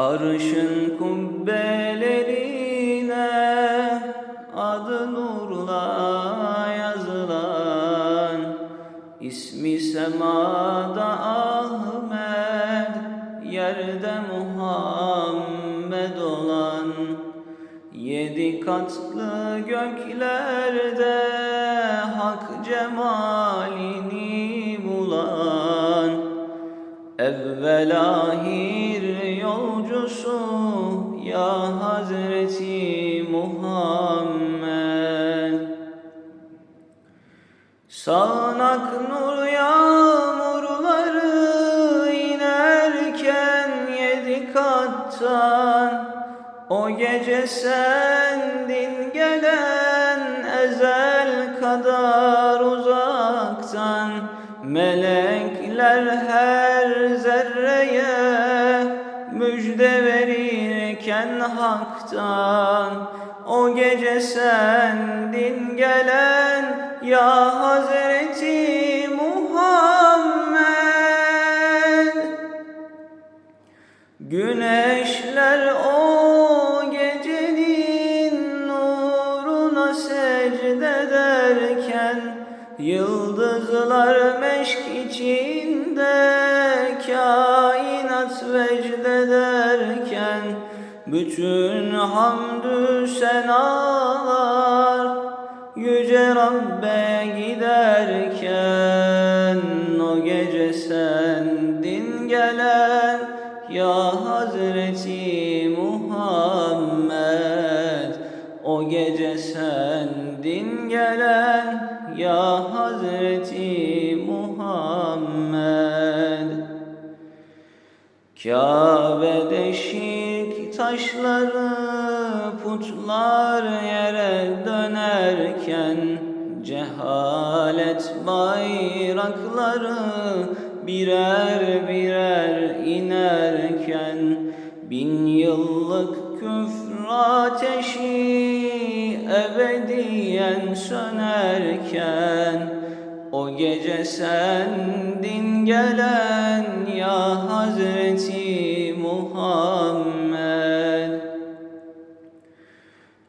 Arşın kubbelerine adı nurla yazılan ismi semada Ahmet yerde Muhammed olan Yedi katlı göklerde hak cemalini bulan Evvel Sağanak nur yağmurları inerken yedi kattan O gece sendin gelen ezel kadar uzaktan Melekler her zerreye müjde verirken haktan O gece sendin gelen ya Hazreti Muhammed. Güneşler o gecenin nuruna secde ederken Yıldızlar meşk içinde kainat vecd ederken Bütün hamdü senalar Yüce Rabbe giderken O gece sendin gelen Ya Hazreti Muhammed. O gece sendin gelen Kabe'de şirk taşları putlar yere dönerken Cehalet bayrakları birer birer inerken Bin yıllık küfür ateşi ebediyen sönerken o gece sendin gelen ya Hazreti Muhammed.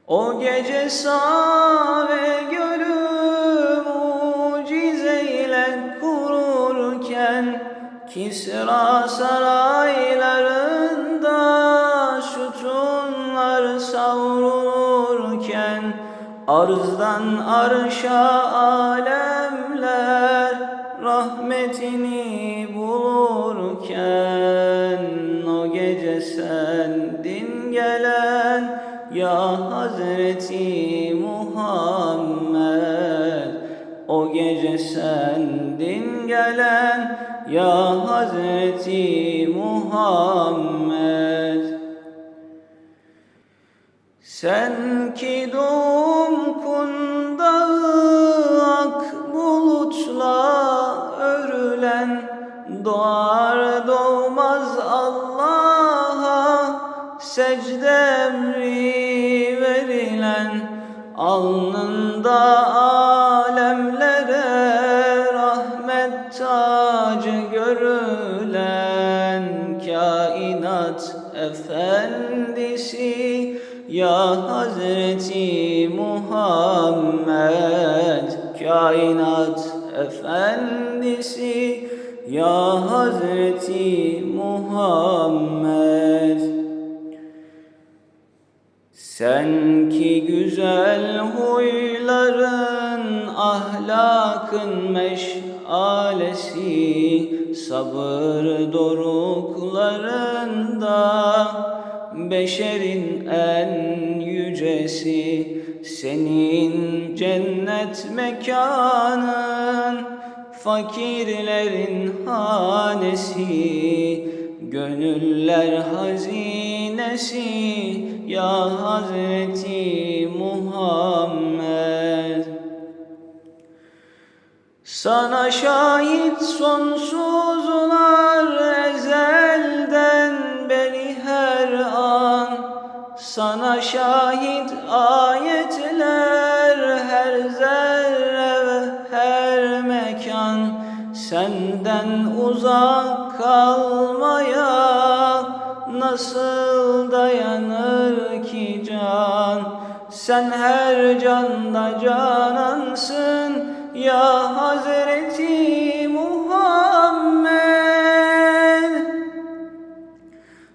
O gece sağ ve gölü mucizeyle kururken Kisra saraylarında sütunlar savrulurken Arzdan arşa alemler rahmetini bulurken O gece sendin gelen ya Hazreti Muhammed. O gece sendin gelen ya Hazreti Muhammed. Sen ki doğum Doğar doğmaz Allah'a secde emri verilen Alnında alemlere rahmet tacı görülen Kainat efendisi ya Hazreti Muhammed Kainat efendisi Ya Hazreti Muhammed Sen ki güzel huyların ahlakın meşalesi Sabır doruklarında beşerin en yücesi senin cennet mekanın fakirlerin hanesi gönüller hazinesi ya Hazreti Muhammed. Sana şahit sonsuzlar ezelden beri her an. Sana şahit ayetler her zerre Senden uzak kalmaya nasıl dayanır ki can? Sen her canda canansın ya Hazreti Muhammed.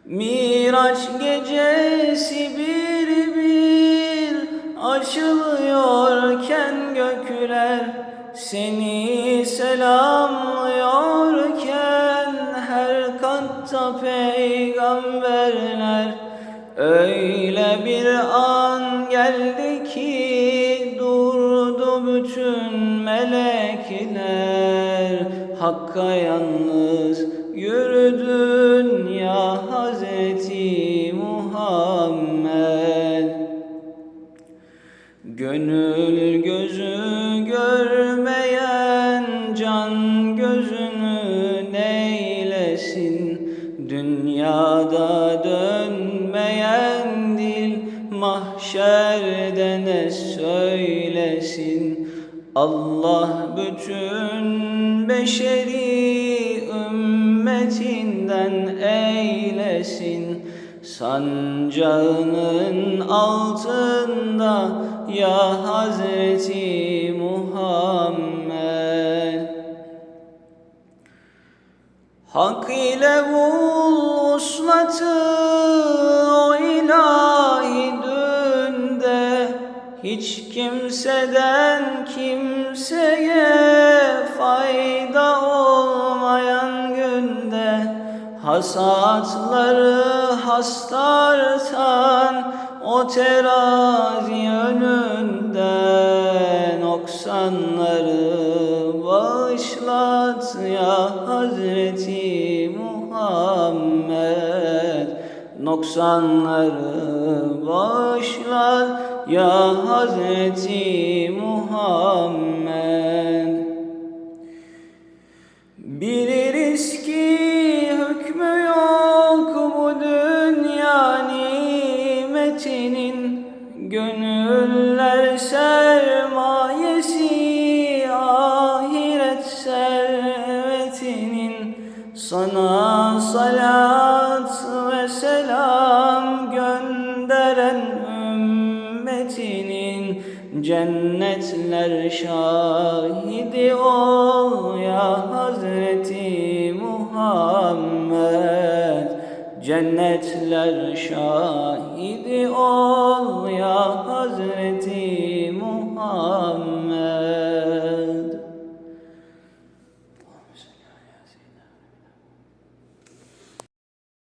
Miraç gecesi bir bir açılıyorken gökler seni selamlıyorken her katta peygamberler. Öyle bir an geldi ki durdu bütün melekler. Hakka yalnız yürüdün ya Hazreti Muhammed. Gönül Dünyada dönmeyen dil mahşerde ne söylesin? Allah bütün beşeri ümmetinden eylesin. Sancağının altında ya Hazreti Muhammed Hak ile bul o ilahi dünde. Hiç kimseden kimseye fayda olmayan günde. Hasatları hastartan o terazi önünde Noksanları bağışlat ya Hazreti Muhammed. Noksanları bağışlat ya Hazreti Muhammed. Biliriz Cennetler şahidi ol ya Hazreti Muhammed. Cennetler şahidi ol ya Hazreti Muhammed